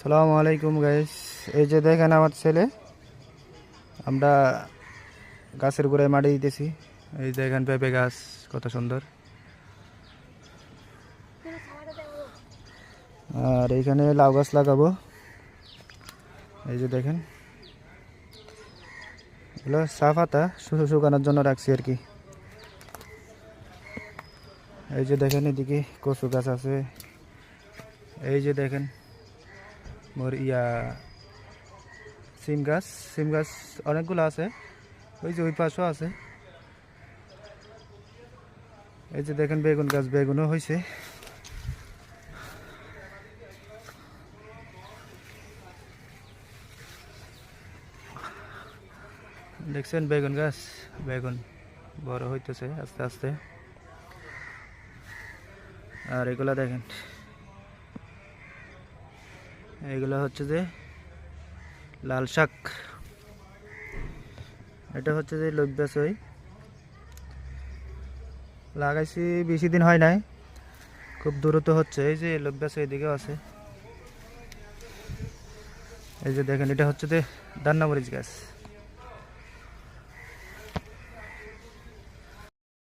সালামু আলাইকুম গাইস এই যে দেখেন আমার ছেলে, আমরা গাছের গোড়ায় মাটি দিতেছি। এই দেখেন পেঁপে গাছ, কত সুন্দর। আর এইখানে লাউ গাছ লাগাবো। এই যে দেখেন। এগুলো পাতা, শুধু শুকানোর জন্য রাখছি আর কি। এই যে দেখেন এদিকে কচু গাছ আছে। এই যে দেখেন। মোর ইয়া সিম গাছ সিম গাছ অনেকগুলো আছে। ওই যে ওই পাশেও আছে। এই যে দেখেন বেগুন গাছ, বেগুনও হয়েছে দেখছেন বেগুন গাছ? বেগুন বড় হইতেছে আস্তে আস্তে। আর এগুলা দেখেন। এগুলো হচ্ছে যে লাল শাক। এটা হচ্ছে যে লব্যাসই লাগাইছি, বেশি দিন হয় নাই। খুব দ্রুত হচ্ছে, এই যে লব্যাসই দিকেও আছে। এই যে দেখেন, এটা হচ্ছে যে দান্নামরিচ গাছ।